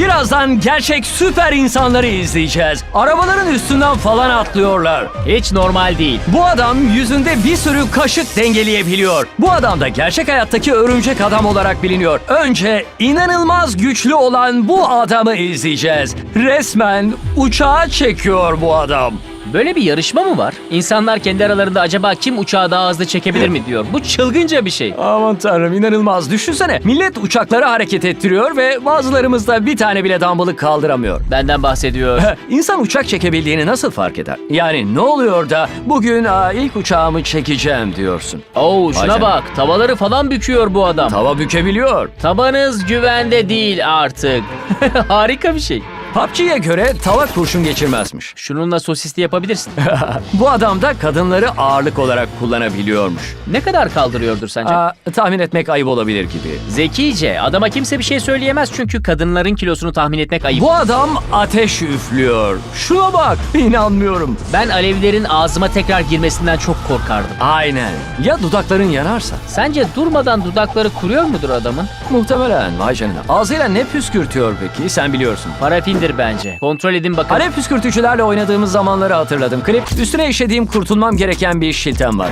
Birazdan gerçek süper insanları izleyeceğiz. Arabaların üstünden falan atlıyorlar. Hiç normal değil. Bu adam yüzünde bir sürü kaşık dengeleyebiliyor. Bu adam da gerçek hayattaki örümcek adam olarak biliniyor. Önce inanılmaz güçlü olan bu adamı izleyeceğiz. Resmen uçağa çekiyor bu adam. Böyle bir yarışma mı var? İnsanlar kendi aralarında acaba kim uçağı daha hızlı çekebilir mi diyor. Bu çılgınca bir şey. Aman tanrım inanılmaz. Düşünsene millet uçakları hareket ettiriyor ve bazılarımız da bir tane bile dumbbell'ı kaldıramıyor. Benden bahsediyor. İnsan uçak çekebildiğini nasıl fark eder? Yani ne oluyor da bugün aa, ilk uçağımı çekeceğim diyorsun. Oo Vay şuna canına. bak. Tavaları falan büküyor bu adam. Tava bükebiliyor. Tabanız güvende değil artık. Harika bir şey. PUBG'ye göre tava kurşun geçirmezmiş. Şununla sosisli yapabilirsin. Bu adam da kadınları ağırlık olarak kullanabiliyormuş. ne kadar kaldırıyordur sence? Aa, tahmin etmek ayıp olabilir gibi. Zekice. Adama kimse bir şey söyleyemez çünkü kadınların kilosunu tahmin etmek ayıp. Bu adam ateş üflüyor. Şuna bak. İnanmıyorum. Ben alevlerin ağzıma tekrar girmesinden çok korkardım. Aynen. Ya dudakların yanarsa? Sence durmadan dudakları kuruyor mudur adamın? Muhtemelen. Vay canına. Ağzıyla ne püskürtüyor peki? Sen biliyorsun. Parafindir bence. Kontrol edin bakın. Alev püskürtücülerle oynadığımız zamanları hatırladım. Klip üstüne işlediğim kurtulmam gereken bir şiltem var.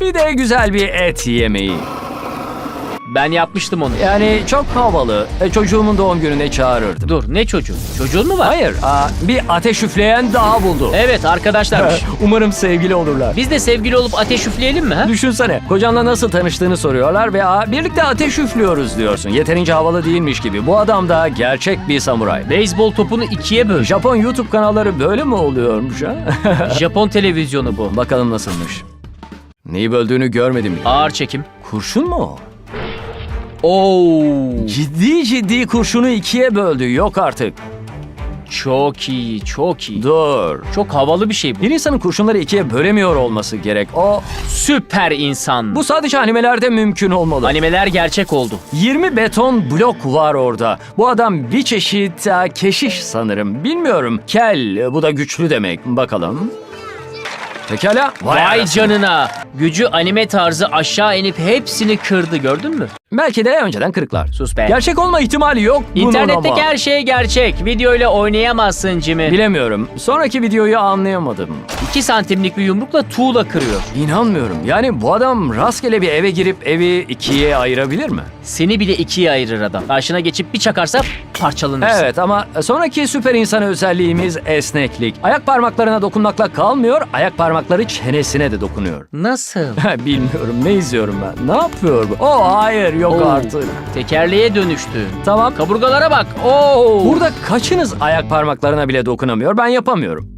Bir de güzel bir et yemeği. Ben yapmıştım onu. Yani çok havalı. E, çocuğumun doğum gününe çağırırdım. Dur ne çocuğu? Çocuğun mu var? Hayır, aa, bir ateş üfleyen daha buldu. Evet arkadaşlarmış. Umarım sevgili olurlar. Biz de sevgili olup ateş üfleyelim mi? Ha? Düşünsene, kocanla nasıl tanıştığını soruyorlar ve aa, birlikte ateş üflüyoruz diyorsun. Yeterince havalı değilmiş gibi. Bu adam da gerçek bir samuray. Beyzbol topunu ikiye böl. Japon YouTube kanalları böyle mi oluyormuş ha? Japon televizyonu bu. Bakalım nasılmış. Neyi böldüğünü görmedim bile. Ağır çekim. Kurşun mu o? Oo. Ciddi ciddi kurşunu ikiye böldü. Yok artık. Çok iyi, çok iyi. Dur. Çok havalı bir şey bu. Bir insanın kurşunları ikiye bölemiyor olması gerek. O Süper insan. bu sadece animelerde mümkün olmalı. animeler gerçek oldu. 20 beton blok var orada. Bu adam bir çeşit e, keşiş sanırım. Bilmiyorum. Kel e, bu da güçlü demek. Bakalım. Pekala. Vay arasına. canına. Gücü anime tarzı aşağı inip hepsini kırdı gördün mü? Belki de önceden kırıklar. Sus be. Gerçek olma ihtimali yok bunun İnternetteki ama. her şey gerçek. Videoyla oynayamazsın Jimmy. Bilemiyorum. Sonraki videoyu anlayamadım. 2 santimlik bir yumrukla tuğla kırıyor. İnanmıyorum. Yani bu adam rastgele bir eve girip evi ikiye ayırabilir mi? Seni bile ikiye ayırır adam. Karşına geçip bir çakarsa parçalanırsın. Evet ama sonraki süper insan özelliğimiz esneklik. Ayak parmaklarına dokunmakla kalmıyor, ayak parmakları çenesine de dokunuyor. Nasıl? Bilmiyorum ne izliyorum ben. Ne yapıyor bu? Oh hayır yok Oo, artık. Tekerleğe dönüştü. Tamam. Kaburgalara bak. Oo. Burada kaçınız ayak parmaklarına bile dokunamıyor? Ben yapamıyorum.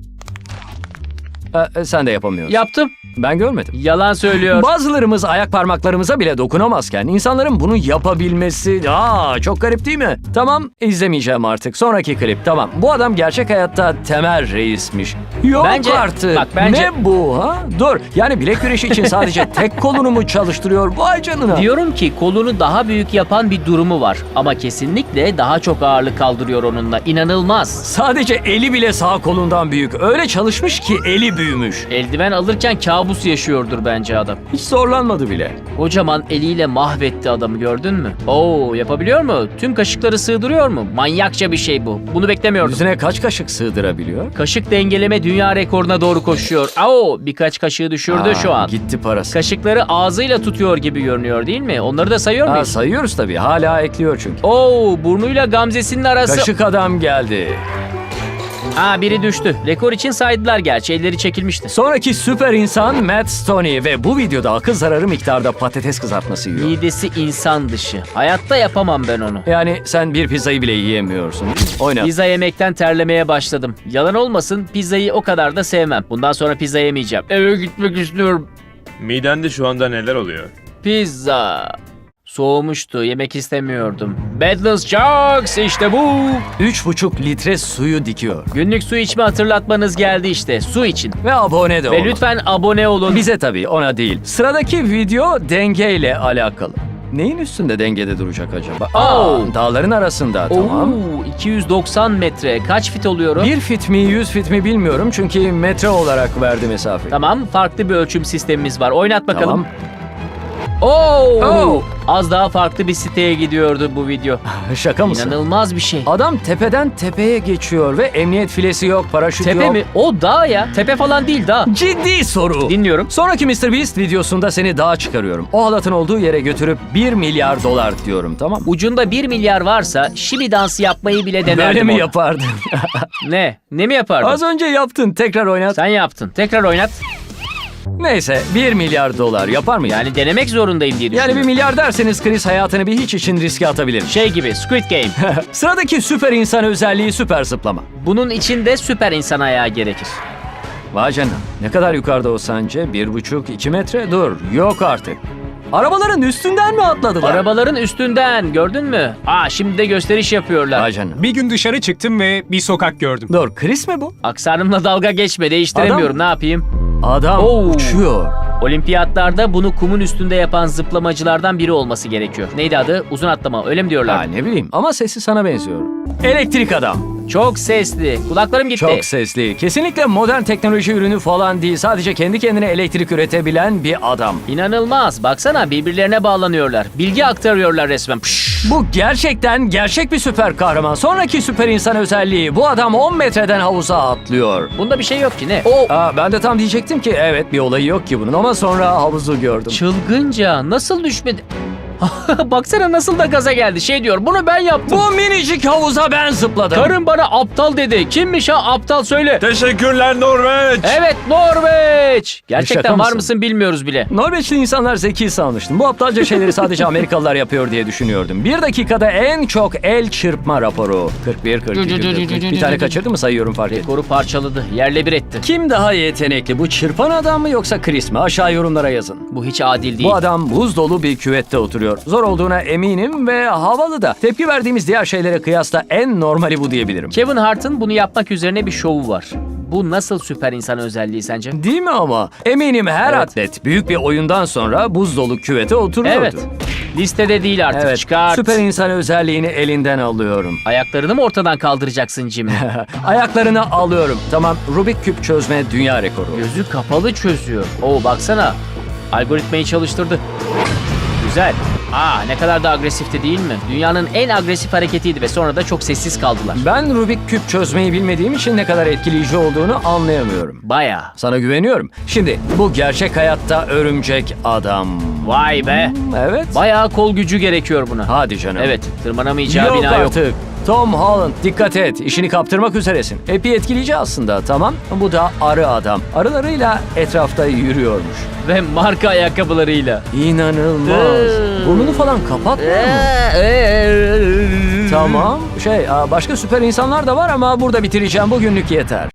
Ee, sen de yapamıyorsun. Yaptım. Ben görmedim. Yalan söylüyor. Bazılarımız ayak parmaklarımıza bile dokunamazken insanların bunu yapabilmesi aa çok garip değil mi? Tamam izlemeyeceğim artık. Sonraki klip tamam. Bu adam gerçek hayatta temel reismiş. Yok Bence- artık. bak bence- Ne bu ha? Dur yani bilek güreşi için sadece tek kolunu mu çalıştırıyor? Vay canına. Diyorum ki kolunu daha büyük yapan bir durumu var. Ama kesinlikle daha çok ağırlık kaldırıyor onunla. İnanılmaz. Sadece eli bile sağ kolundan büyük. Öyle çalışmış ki eli büyümüş. Eldiven alırken kabus yaşıyordur bence adam. Hiç zorlanmadı bile. Kocaman eliyle mahvetti adamı gördün mü? Oo yapabiliyor mu? Tüm kaşıkları sığdırıyor mu? Manyakça bir şey bu. Bunu beklemiyordum. Yüzüne kaç kaşık sığdırabiliyor? Kaşık dengeleme dünya rekoruna doğru koşuyor. Oo birkaç kaşığı düşürdü Aa, şu an. Gitti parası. Kaşıkları ağzıyla tutuyor gibi görünüyor değil mi? Onları da sayıyor Aa, muyuz? sayıyoruz tabii. Hala ekliyor çünkü. Oo burnuyla gamzesinin arası. Kaşık adam geldi. Ha biri düştü. Rekor için saydılar gerçi elleri çekilmişti. Sonraki süper insan Matt Stoney ve bu videoda akıl zararı miktarda patates kızartması yiyor. Midesi insan dışı. Hayatta yapamam ben onu. Yani sen bir pizzayı bile yiyemiyorsun. Oyna. Pizza yemekten terlemeye başladım. Yalan olmasın pizzayı o kadar da sevmem. Bundan sonra pizza yemeyeceğim. Eve gitmek istiyorum. Midende şu anda neler oluyor? Pizza. Soğumuştu, yemek istemiyordum. Badlands Jocks işte bu. 3,5 litre suyu dikiyor. Günlük su içme hatırlatmanız geldi işte. Su için. Ve abone de Ve olun. lütfen abone olun. Bize tabii ona değil. Sıradaki video dengeyle alakalı. Neyin üstünde dengede duracak acaba? Aa, Oo. dağların arasında tamam. Oo, 290 metre. Kaç fit oluyor o? Bir fit mi 100 fit mi bilmiyorum çünkü metre olarak verdi mesafeyi. Tamam, farklı bir ölçüm sistemimiz var. Oynat bakalım. Tamam. Oo! Az daha farklı bir siteye gidiyordu bu video. Şaka mısın? İnanılmaz bir şey. Adam tepeden tepeye geçiyor ve emniyet filesi yok, paraşüt Tepe yok. mi? O dağ ya. Tepe falan değil dağ. Ciddi soru. Dinliyorum. Sonraki Mr. Beast videosunda seni dağa çıkarıyorum. O halatın olduğu yere götürüp 1 milyar dolar diyorum tamam mı? Ucunda 1 milyar varsa şibi dansı yapmayı bile denerdim. Böyle mi orada. yapardın? Ne? Ne mi yapardın? Az önce yaptın. Tekrar oynat. Sen yaptın. Tekrar oynat. Neyse 1 milyar dolar yapar mıyız? Yani denemek zorundayım diye Yani bir milyar derseniz Chris hayatını bir hiç için riske atabilir. Şey gibi Squid Game. Sıradaki süper insan özelliği süper zıplama. Bunun için de süper insan ayağı gerekir. Vay canına. Ne kadar yukarıda o sence? Bir buçuk, iki metre? Dur. Yok artık. Arabaların üstünden mi atladılar? Arabaların üstünden gördün mü? Aa şimdi de gösteriş yapıyorlar. Vay canına. Bir gün dışarı çıktım ve bir sokak gördüm. Dur Chris mi bu? Aksanımla dalga geçme değiştiremiyorum ne yapayım? Adam Oo. uçuyor. Olimpiyatlarda bunu kumun üstünde yapan zıplamacılardan biri olması gerekiyor. Neydi adı? Uzun atlama öyle mi Ha, diyorlar? ne bileyim ama sesi sana benziyor. Elektrik adam. Çok sesli. Kulaklarım gitti. Çok sesli. Kesinlikle modern teknoloji ürünü falan değil. Sadece kendi kendine elektrik üretebilen bir adam. İnanılmaz. Baksana birbirlerine bağlanıyorlar. Bilgi aktarıyorlar resmen. Pşş. Bu gerçekten gerçek bir süper kahraman. Sonraki süper insan özelliği. Bu adam 10 metreden havuza atlıyor. Bunda bir şey yok ki ne? O Aa, ben de tam diyecektim ki evet bir olayı yok ki bunun ama sonra havuzu gördüm. çılgınca nasıl düşmedi? Baksana nasıl da gaza geldi. Şey diyor bunu ben yaptım. Bu minicik havuza ben zıpladım. Karım bana aptal dedi. Kimmiş ha aptal söyle. Teşekkürler Norveç. Evet Norveç. Gerçekten Şaka var mısın? mısın bilmiyoruz bile. Norveçli insanlar zeki sanmıştım. Bu aptalca şeyleri sadece Amerikalılar yapıyor diye düşünüyordum. Bir dakikada en çok el çırpma raporu. 41, 42, 43. Bir tane kaçırdı mı sayıyorum fark et. Rekoru parçaladı. Yerle bir etti. Kim daha yetenekli? Bu çırpan adam mı yoksa Chris mi? Aşağı yorumlara yazın. Bu hiç adil değil. Bu adam buz dolu bir küvette oturuyor. Zor olduğuna eminim ve havalı da. Tepki verdiğimiz diğer şeylere kıyasla en normali bu diyebilirim. Kevin Hart'ın bunu yapmak üzerine bir şovu var. Bu nasıl süper insan özelliği sence? Değil mi ama? Eminim her Evet. atlet büyük bir oyundan sonra buz dolu küvete oturuyordur. Evet. Listede değil artık. Evet. Çıkart. Süper insan özelliğini elinden alıyorum. Ayaklarını mı ortadan kaldıracaksın Jimmy? Ayaklarını alıyorum. Tamam Rubik küp çözme dünya rekoru. Gözü kapalı çözüyor. Oo baksana. Algoritmayı çalıştırdı. Güzel. Aa ne kadar da agresifti değil mi? Dünyanın en agresif hareketiydi ve sonra da çok sessiz kaldılar. Ben Rubik küp çözmeyi bilmediğim için ne kadar etkileyici olduğunu anlayamıyorum. Baya. Sana güveniyorum. Şimdi bu gerçek hayatta örümcek adam. Vay be. Evet. Bayağı kol gücü gerekiyor buna. Hadi canım. Evet tırmanamayacağı Yok bina yok. artık. Tom Holland dikkat et. İşini kaptırmak üzeresin. Epey etkileyici aslında tamam. Bu da arı adam. Arılarıyla etrafta yürüyormuş. Ve marka ayakkabılarıyla. İnanılmaz. Ee. Burnunu falan kapatmıyor mu? Tamam. Şey başka süper insanlar da var ama burada bitireceğim. Bugünlük yeter.